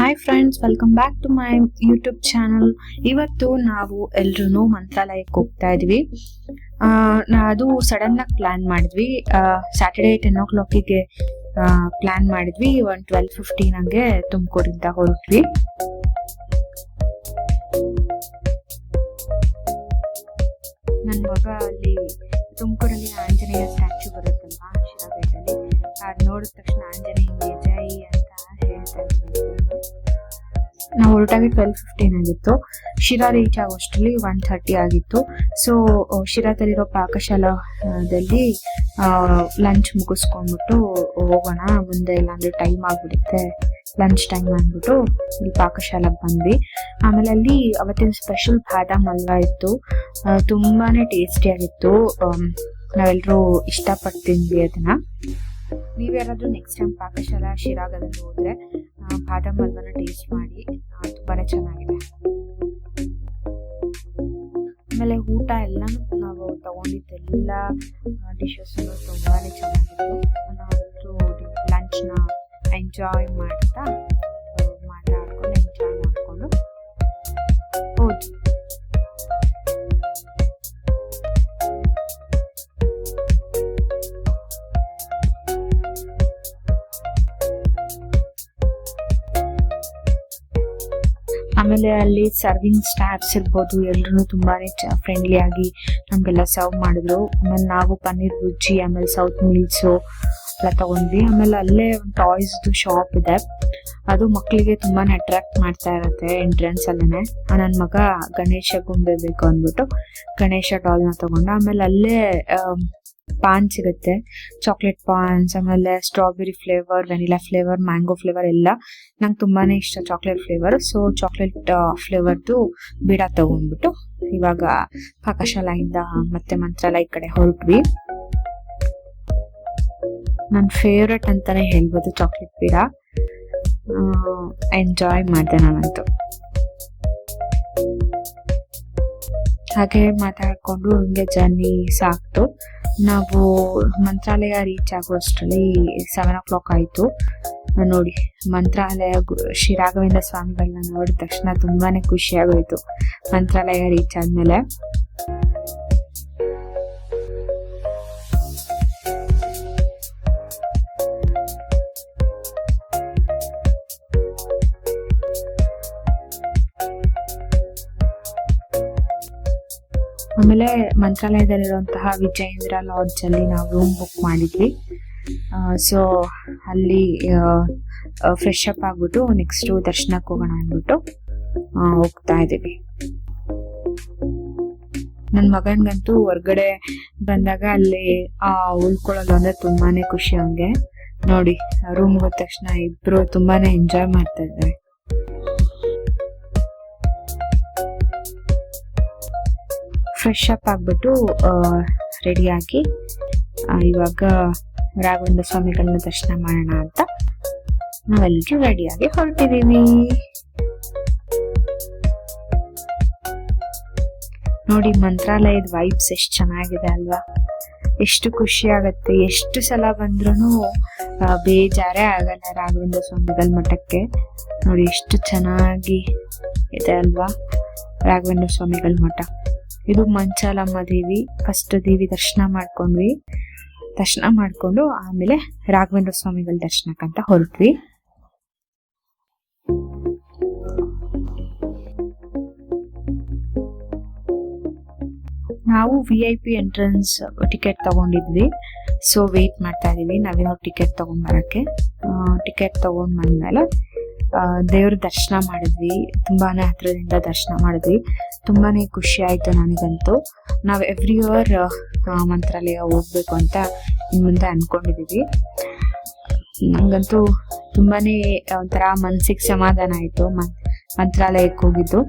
Hi friends welcome back to my YouTube channel ಇವತ್ತು ನಾವು ಎಲ್ರೂ ಮಂತ್ರಾಲಯಕ್ಕೆ ಹೋಗ್ತಾ ಇದ್ವಿ. ಅದು ಸಡನ್ ಆಗಿ ಪ್ಲಾನ್ ಮಾಡಿದ್ವಿ. ಸ್ಯಾಟರ್ಡೇ ಟೆನ್ ಓ ಕ್ಲಾಕಿಗೆ ಪ್ಲಾನ್ ಮಾಡಿದ್ವಿ. ಒನ್ ಟ್ವೆಲ್ ಫಿಫ್ಟೀನ್ ಹಂಗೆ ತುಮಕೂರಿಂದ ಹೊರಟ್ವಿ. ನನ್ನ ಮಗ ಅಲ್ಲಿ ತುಮಕೂರಲ್ಲಿ ಆಂಜನೇಯ ಸ್ಟ್ಯಾಚು ಬರುತ್ತಲ್ವಾ ನಾವು ಹೊರಟಾಗಿ ಟ್ವೆಲ್ ಫಿಫ್ಟೀನ್ ಆಗಿತ್ತು. ಶಿರಾ ರೀಚ್ ಆಗೋಷ್ಟರಲ್ಲಿ ಒನ್ ಥರ್ಟಿ ಆಗಿತ್ತು. ಸೊ ಶಿರಾದಲ್ಲಿರೋ ಪಾಕಶಾಲಾದಲ್ಲಿ ಲಂಚ್ ಮುಗಿಸ್ಕೊಂಡ್ಬಿಟ್ಟು ಹೋಗೋಣ. ಮುಂದೆ ಇಲ್ಲಾಂದ್ರೆ ಟೈಮ್ ಆಗ್ಬಿಡುತ್ತೆ. ಲಂಚ್ ಟೈಮ್ ಅಂದ್ಬಿಟ್ಟು ಇಲ್ಲಿ ಪಾಕಶಾಲಾಗೆ ಬಂದ್ವಿ. ಆಮೇಲೆ ಅಲ್ಲಿ ಅವತ್ತಿನ ಸ್ಪೆಷಲ್ ಬಾದಾಮ್ ಹಲ್ವಾ ಇತ್ತು. ತುಂಬಾನೇ ಟೇಸ್ಟಿ ಆಗಿತ್ತು. ಆಮ್, ನಾವೆಲ್ಲರೂ ಇಷ್ಟಪಟ್ಟು ತಿಂದ್ವಿ ಅದನ್ನ ನೀವ್ ಯಾರಾದ್ರೂ ನೆಕ್ಸ್ಟ್ ಟೈಮ್ ಪಾಕಶಾಲಾ ಶಿರಾಗದಲ್ಲಿ ಹೋದ್ರೆ ಬಾದಾಮ್ ಹಲ್ವನ ಟೇಸ್ಟ್ ಮಾಡಿ. ಆ, ತುಂಬಾನೇ ಚೆನ್ನಾಗಿದೆ. ಆಮೇಲೆ ಊಟ ಎಲ್ಲ ನಾವು ತಗೊಂಡಿದ್ದೆಲ್ಲ ಡಿಶಸ್ ತುಂಬಾ ಚೆನ್ನಾಗಿತ್ತು ನಾವಂತೂ ಲಂಚ್ನ ಎಂಜಾಯ್ ಮಾಡ್ತಾ ಮಾತಾಡ್ಕೊಂಡು ಎಂಜಾಯ್ ಮಾಡ್ಕೊಂಡು ಹೋದ್ವಿ ಆಮೇಲೆ ಅಲ್ಲಿ ಸರ್ವಿಂಗ್ ಸ್ಟಾಫ್ಸ್ ಇರ್ಬೋದು ಎಲ್ಲರೂ ತುಂಬಾನೇ ಫ್ರೆಂಡ್ಲಿ ಆಗಿ ನಮಗೆಲ್ಲ ಸರ್ವ್ ಮಾಡಿದ್ರು. ಆಮೇಲೆ ನಾವು ಪನ್ನೀರ್ ಬುಜ್ಜಿ ಆಮೇಲೆ ಸೌತ್ ಮೀಲ್ಸು ಎಲ್ಲ ತಗೊಂಡ್ವಿ. ಆಮೇಲೆ ಅಲ್ಲೇ ಒಂದು ಟಾಯ್ಸ್ದು ಶಾಪ್ ಇದೆ. ಅದು ಮಕ್ಕಳಿಗೆ ತುಂಬಾನೇ ಅಟ್ರಾಕ್ಟ್ ಮಾಡ್ತಾ ಇರತ್ತೆ ಎಂಟ್ರೆನ್ಸ್ ಅಲ್ಲೇನೆ. ನನ್ನ ಮಗ ಗಣೇಶ ಬೇಕು ಅಂದ್ಬಿಟ್ಟು ಗಣೇಶ ಡಾಲ್ನ ತಗೊಂಡು. ಆಮೇಲೆ ಅಲ್ಲೇ ಪಾನ್ ಸಿಗುತ್ತೆ ಚಾಕ್ಲೇಟ್ ಪಾನ್ಸ್ ಆಮೇಲೆ strawberry flavour vanilla flavour mango flavour ಎಲ್ಲ ನಂಗೆ ತುಂಬಾನೇ ಇಷ್ಟ ಚಾಕ್ಲೇಟ್ ಫ್ಲೇವರ್ ಸೊ ಚಾಕ್ಲೇಟ್ ಫ್ಲೇವರ್ದು ಬಿಡ ತಗೊಂಡ್ಬಿಟ್ಟು ಇವಾಗ ಪಾಕಶಾಲೆಯಿಂದ ಮತ್ತೆ ಮಂತ್ರಾಲಯ ಕಡೆ ಹೊರಟ್ವಿ. ನನ್ನ ಫೇವ್ರೆಟ್ ಅಂತಾನೆ ಹೇಳ್ಬೋದು ಚಾಕ್ಲೇಟ್ ಬೀಡ. ಎಂಜಾಯ್ ಮಾಡಿದೆ ನಾನಂತೂ. ಹಾಗೆ ಮಾತಾಡಿಕೊಂಡು ಹಂಗೆ ಜರ್ನಿ ಸಾಕ್ತು ನಾವು ಮಂತ್ರಾಲಯ ರೀಚ್ ಆಗೋಷ್ಟರಲ್ಲಿ ಸೆವೆನ್ ಓ ಕ್ಲಾಕ್ ಆಯಿತು. ನೋಡಿ, ಮಂತ್ರಾಲಯ ಶ್ರೀ ರಾಘವೇಂದ್ರ ಸ್ವಾಮಿಗಳನ್ನ ನೋಡಿದ ತಕ್ಷಣ ತುಂಬಾನೇ ಖುಷಿ ಆಗೋಯ್ತು ಮಂತ್ರಾಲಯ ರೀಚ್ ಆದ್ಮೇಲೆ. ಆಮೇಲೆ ಮಂತ್ರಾಲಯದಲ್ಲಿರುವಂತಹ ವಿಜಯೇಂದ್ರ ಲಾಡ್ಜ್ ಅಲ್ಲಿ ನಾವು ರೂಮ್ ಬುಕ್ ಮಾಡಿದ್ವಿ. ಸೊ ಅಲ್ಲಿ ಫ್ರೆಶ್ ಅಪ್ ಆಗ್ಬಿಟ್ಟು ನೆಕ್ಸ್ಟ್ ದರ್ಶನಕ್ಕೆ ಹೋಗೋಣ ಅಂದ್ಬಿಟ್ಟು ಹೋಗ್ತಾ ಇದೀವಿ ನನ್ನ ಮಗನ್ಗಂತೂ ಹೊರ್ಗಡೆ ಬಂದಾಗ ಅಲ್ಲಿ ಆ ಉಳ್ಕೊಳ್ಳೋದು ಅಂದ್ರೆ ತುಂಬಾನೇ ಖುಷಿ ಅವನಿಗೆ. ನೋಡಿ ರೂಮ್ ಹೋದ ತಕ್ಷಣ ಇಬ್ರು ತುಂಬಾನೇ ಎಂಜಾಯ್ ಮಾಡ್ತಾ ಇದ್ದಾರೆ. ಫ್ರೆಶ್ ಅಪ್ ಆಗ್ಬಿಟ್ಟು ಆಗಿ ಇವಾಗ ರಾಘವೇಂದ್ರ ಸ್ವಾಮಿಗಳನ್ನ ದರ್ಶನ ಮಾಡೋಣ ಅಂತ ನಾವೆಲ್ಲರೂ ರೆಡಿಯಾಗಿ ಹೊರಟಿದ್ದೀವಿ ನೋಡಿ, ಮಂತ್ರಾಲಯದ ವೈಬ್ಸ್ ಎಷ್ಟು ಚೆನ್ನಾಗಿದೆ ಅಲ್ವಾ? ಎಷ್ಟು ಖುಷಿ ಆಗತ್ತೆ. ಎಷ್ಟು ಸಲ ಬಂದ್ರೂ ಬೇಜಾರೇ ಆಗಲ್ಲ ರಾಘವೇಂದ್ರ ಸ್ವಾಮಿಗಳ ಮಠಕ್ಕೆ. ನೋಡಿ, ಎಷ್ಟು ಚೆನ್ನಾಗಿ ಇದೆ ಅಲ್ವಾ ರಾಘವೇಂದ್ರ ಸ್ವಾಮಿಗಳ ಮಠ. ಇದು ಮಂಚಾಲಮ್ಮ ದೇವಿ. ಫಸ್ಟ್ ದೇವಿ ದರ್ಶನ ಮಾಡ್ಕೊಂಡ್ವಿ. ದರ್ಶನ ಮಾಡ್ಕೊಂಡು ಆಮೇಲೆ ರಾಘವೇಂದ್ರ ಸ್ವಾಮಿಗಳ ದರ್ಶನಕ್ಕಂತ ಹೊರಟ್ವಿ. ನಾವು V I P entrance ticket ತಗೊಂಡಿದ್ವಿ. So wait ಮಾಡ್ತಾ ಇದೀವಿ. ನಾವೇನೋ ಟಿಕೆಟ್ ತಗೊಂಡ್ಬರಕ್ಕೆ ಟಿಕೆಟ್ ತಗೊಂಡ್ ಬಂದ್ಮೇಲೆ ದೇವ್ರ ದರ್ಶನ ಮಾಡಿದ್ವಿ. ತುಂಬಾನೇ ಹತ್ರದಿಂದ ದರ್ಶನ ಮಾಡಿದ್ವಿ. ತುಂಬಾನೇ ಖುಷಿ ಆಯ್ತು ನನಗಂತೂ. ನಾವು ಎವ್ರಿ ಇಯರ್ ಮಂತ್ರಾಲಯ ಹೋಗ್ಬೇಕು ಅಂತ ಇನ್ ಮುಂದೆ ಅನ್ಕೊಂಡಿದೀವಿ. ನಂಗಂತೂ ತುಂಬಾನೇ ಒಂಥರ ಮನ್ಸಿಗೆ ಸಮಾಧಾನ ಆಯ್ತು. ಮಂತ್ರಾಲಯಕ್ಕೆ ಹೋಗಿದ್ದು.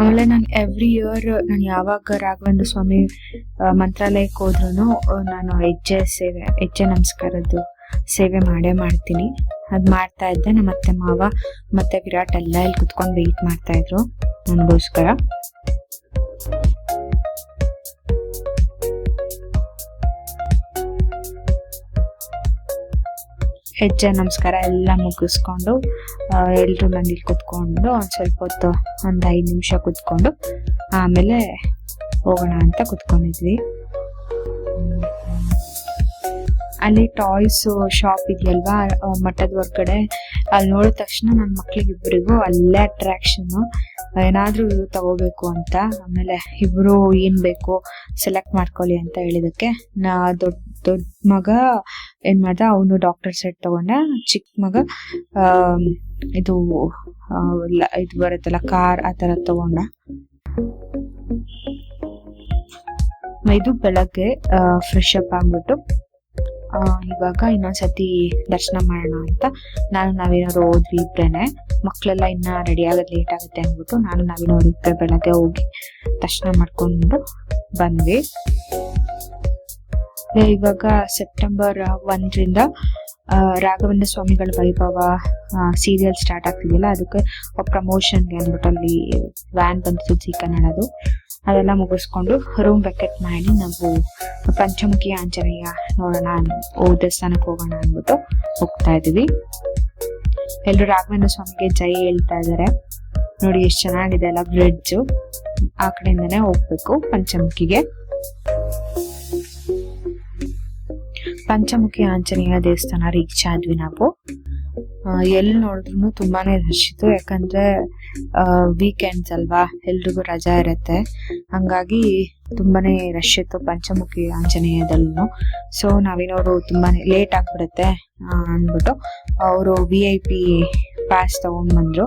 ಆಮೇಲೆ ನಾನು ಎವ್ರಿ ಇಯರ್ ನಾನು ಯಾವಾಗ ರಾಘವೇಂದ್ರ ಸ್ವಾಮಿ ಮಂತ್ರಾಲಯಕ್ಕೆ ಹೋದ್ರೂ ನಾನು ಹೆಜ್ಜೆ ಸೇವೆ, ಹೆಜ್ಜೆ ನಮಸ್ಕಾರದ್ದು ಸೇವೆ ಮಾಡೇ ಮಾಡ್ತೀನಿ. ಅದು ಮಾಡ್ತಾ ಇದ್ದೆ ನಮ್ಮ ಅತ್ತೆ ಮಾವ ಮತ್ತೆ ವಿರಾಟ್ ಎಲ್ಲ ಇಲ್ಲಿ ಕುತ್ಕೊಂಡು ವೆಯ್ಟ್ ಮಾಡ್ತಾ ಇದ್ರು. ನನಗೋಸ್ಕರ. ಹೆಜ್ಜೆ ನಮಸ್ಕಾರ ಎಲ್ಲ ಮುಗಿಸ್ಕೊಂಡು ಎಲ್ಲರೂ ಮಂದಿ ಕುತ್ಕೊಂಡು, ಒಂದು ಸ್ವಲ್ಪ ಹೊತ್ತು, ಒಂದು ಐದು ನಿಮಿಷ ಕುತ್ಕೊಂಡು, ಆಮೇಲೆ ಹೋಗೋಣ ಅಂತ ಕುತ್ಕೊಂಡಿದ್ವಿ. ಅಲ್ಲಿ ಟಾಯ್ಸ್ ಶಾಪ್ ಇದೆಯಲ್ವಾ ಮಠದ ಹೊರ್ಗಡೆ, ಅಲ್ಲಿ ನೋಡಿದ ತಕ್ಷಣ ನನ್ನ ಮಕ್ಕಳಿಗೆ ಇಬ್ಬರಿಗೂ ಅಲ್ಲೇ ಅಟ್ರಾಕ್ಷನ್ ಏನಾದರೂ ತಗೋಬೇಕು ಅಂತ, ಆಮೇಲೆ ಇಬ್ಬರು ಏನು ಬೇಕು ಸೆಲೆಕ್ಟ್ ಮಾಡ್ಕೊಳ್ಳಿ ಅಂತ ಹೇಳಿದಕ್ಕೆ ನಾ ದೊಡ್ಡ ದೊಡ್ಡ ಮಗ, ಏನ್ ಮಾಡ್ದ? ಅವನು ಡಾಕ್ಟರ್ ಸೆಟ್ ತಗೊಂಡ ಚಿಕ್ಕ ಮಗ ಇದು ಇದು ಬರುತ್ತಲ್ಲ, ಕಾರ್ ಆ ತರ ತಗೊಂಡ. ಇದು ಬೆಳಗ್ಗೆ ಫ್ರೆಶ್ ಅಪ್ ಆಗ್ಬಿಟ್ಟು ಇವಾಗ ಇನ್ನೊಂದ್ಸತಿ ದರ್ಶನ ಮಾಡೋಣ ಅಂತ. ನಾನು ನಾವೇನಾದ್ರು ಹೋದ್ವಿ ಇಬ್ರೇನೆ. ಮಕ್ಕಳೆಲ್ಲ ಇನ್ನ ರೆಡಿ ಆಗೋದು ಲೇಟ್ ಆಗುತ್ತೆ ಅಂದ್ಬಿಟ್ಟು ನಾನು ನಾವೇನೋ ಬೆಳಗ್ಗೆ ಹೋಗಿ ದರ್ಶನ ಮಾಡ್ಕೊಂಡು ಬಂದ್ವಿ. ಇವಾಗ ಸೆಪ್ಟೆಂಬರ್ ಒಂದರಿಂದ ರಾಘವೇಂದ್ರ ಸ್ವಾಮಿಗಳ ವೈಭವ ಸೀರಿಯಲ್ ಸ್ಟಾರ್ಟ್ ಆಗ್ತಿದೆಯಲ್ಲ, ಅದಕ್ಕೆ ಪ್ರಮೋಷನ್ಗೆ ಅಂದ್ಬಿಟ್ಟು ಅಲ್ಲಿ ವ್ಯಾನ್ ಬಂದಿತ್ತು ಜಿ ಕನ್ನಡದು. ಅದೆಲ್ಲ ಮುಗಿಸ್ಕೊಂಡು ರೂಮ್ ವೆಕೆಟ್ ಮಾಡಿ ನಾವು ಪಂಚಮುಖಿ ಆಂಜನೇಯ ನೋಡೋಣ ಓ ದೇವಸ್ಥಾನಕ್ಕೆ ಹೋಗೋಣ ಅಂದ್ಬಿಟ್ಟು ಹೋಗ್ತಾ ಇದೀವಿ ಎಲ್ಲರೂ ರಾಘವೇಂದ್ರ ಸ್ವಾಮಿಗೆ ಜೈ ಹೇಳ್ತಾ ಇದ್ದಾರೆ. ನೋಡಿ, ಎಷ್ಟು ಚೆನ್ನಾಗಿದೆ ಅಲ್ಲ ಬ್ರಿಡ್ಜ್ ಆ ಕಡೆಯಿಂದನೇ ಹೋಗ್ಬೇಕು ಪಂಚಮುಖಿಗೆ. ಪಂಚಮುಖಿ ಆಂಜನೇಯ ದೇವಸ್ಥಾನ ರೀಚ್ ಆದ್ವಿ ನಾವು. ಎಲ್ಲಿ ನೋಡಿದ್ರು ತುಂಬಾನೇ ರಶ್ ಇತ್ತು. ಯಾಕಂದ್ರೆ ವೀಕೆಂಡ್ಸ್ ಅಲ್ವಾ, ಎಲ್ರಿಗೂ ರಜಾ ಇರತ್ತೆ. ಹಂಗಾಗಿ ತುಂಬಾನೇ ರಶ್ ಇತ್ತು ಪಂಚಮುಖಿ ಆಂಜನೇಯದಲ್ಲೂ ಸೊ ನಾವೇನೋರು ತುಂಬಾನೇ ಲೇಟ್ ಆಗ್ಬಿಡುತ್ತೆ ಅಂದ್ಬಿಟ್ಟು, ಅವರು ವಿ ಐ ಪಿ ಪಾಸ್ ತಗೊಂಡ್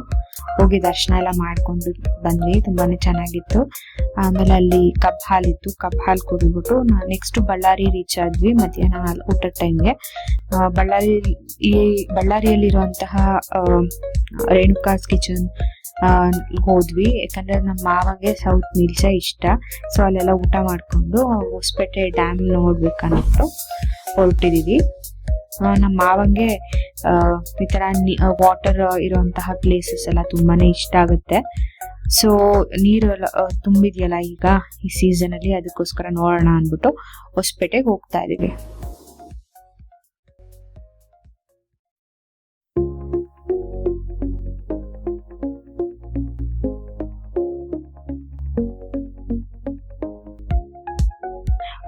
ಹೋಗಿ ದರ್ಶನ ಎಲ್ಲ ಮಾಡ್ಕೊಂಡು ಬಂದ್ವಿ, ತುಂಬಾನೇ ಚೆನ್ನಾಗಿತ್ತು. ಆಮೇಲೆ ಅಲ್ಲಿ ಕಬ್ ಹಾಲಿತ್ತು ಕಬ್ ಹಾಲು ಕುಡಿದ್ಬಿಟ್ಟು ನೆಕ್ಸ್ಟ್ ಬಳ್ಳಾರಿ ರೀಚ್ ಆದ್ವಿ, ಮಧ್ಯಾಹ್ನ ಊಟದ ಟೈಮ್ಗೆ ಬಳ್ಳಾರಿ, ಈ ಬಳ್ಳಾರಿಯಲ್ಲಿರುವಂತಹ ರೇಣುಕಾಸ್ ಕಿಚನ್ ಹೋದ್ವಿ. ಯಾಕಂದ್ರೆ ನಮ್ಮ ಮಾವಗೆ ಸೌತ್ ಮೀಲ್ಸೇ ಇಷ್ಟ. ಸೊ ಅಲ್ಲೆಲ್ಲ ಊಟ ಮಾಡ್ಕೊಂಡು ಹೊಸಪೇಟೆ ಡ್ಯಾಮ್ ನೋಡ್ಬೇಕನ್ಬಿಟ್ಟು ಹೊರಟಿದೀವಿ. ನಮ್ಮ ಮಾವಂಗೆ ಈ ತರ ವಾಟರ್ ಇರುವಂತಹ ಪ್ಲೇಸಸ್ ಎಲ್ಲ ತುಂಬಾನೇ ಇಷ್ಟ ಆಗುತ್ತೆ. ಸೊ ನೀರು ಎಲ್ಲ, ತುಂಬಿದೆಯಲ್ಲ ಈಗ ಈ ಸೀಸನ್ ಅಲ್ಲಿ ಅದಕ್ಕೋಸ್ಕರ ನೋಡೋಣ ಅಂದ್ಬಿಟ್ಟು ಹೊಸಪೇಟೆಗೆ ಹೋಗ್ತಾ ಇದೀವಿ.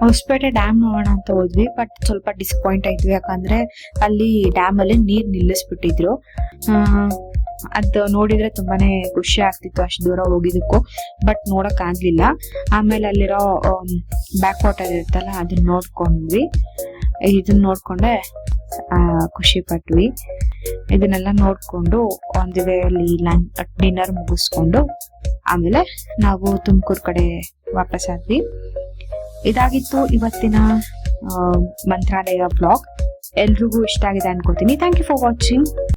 ಹೊಸಪೇಟೆ ಡ್ಯಾಮ್ ನೋಡೋಣ ಅಂತ ಹೋದ್ವಿ ಬಟ್ ಸ್ವಲ್ಪ ಡಿಸಪಾಯಿಂಟ್ ಆಯ್ತು. ಯಾಕಂದ್ರೆ ಅಲ್ಲಿ ಡ್ಯಾಮ್ ಅಲ್ಲಿ ನೀರ್ ನಿಲ್ಲಿಸ್ಬಿಟ್ಟಿದ್ರು. ಅದ್ ನೋಡಿದ್ರೆ ತುಂಬಾನೇ ಖುಷಿ ಆಗ್ತಿತ್ತು ಅಷ್ಟು ದೂರ ಹೋಗಿದ್ದಕ್ಕೂ ಬಟ್ ನೋಡಕ್ ಆಗ್ಲಿಲ್ಲ. ಆಮೇಲೆ ಅಲ್ಲಿರೋ ಬ್ಯಾಕ್ ವಾಟರ್ ಇರುತ್ತಲ್ಲ ಅದನ್ನ ನೋಡ್ಕೊಂಡ್ವಿ. ಇದನ್ನ ನೋಡ್ಕೊಂಡೆ ಖುಷಿ ಪಟ್ವಿ. ಇದನ್ನೆಲ್ಲ ನೋಡ್ಕೊಂಡು ಒಂದು ವೇ ಅಲ್ಲಿ ಡಿನ್ನರ್ ಮುಗಿಸ್ಕೊಂಡು, ಆಮೇಲೆ ನಾವು ತುಮಕೂರು ಕಡೆ ವಾಪಸ್ ಆದ್ವಿ. ಇದಾಗಿತ್ತು ಇವತ್ತಿನ ಮಂತ್ರಾಲಯ ಬ್ಲಾಗ್ ಎಲ್ರಿಗೂ ಇಷ್ಟ ಆಗಿದೆ ಅನ್ಕೋತೀನಿ. Thank you for watching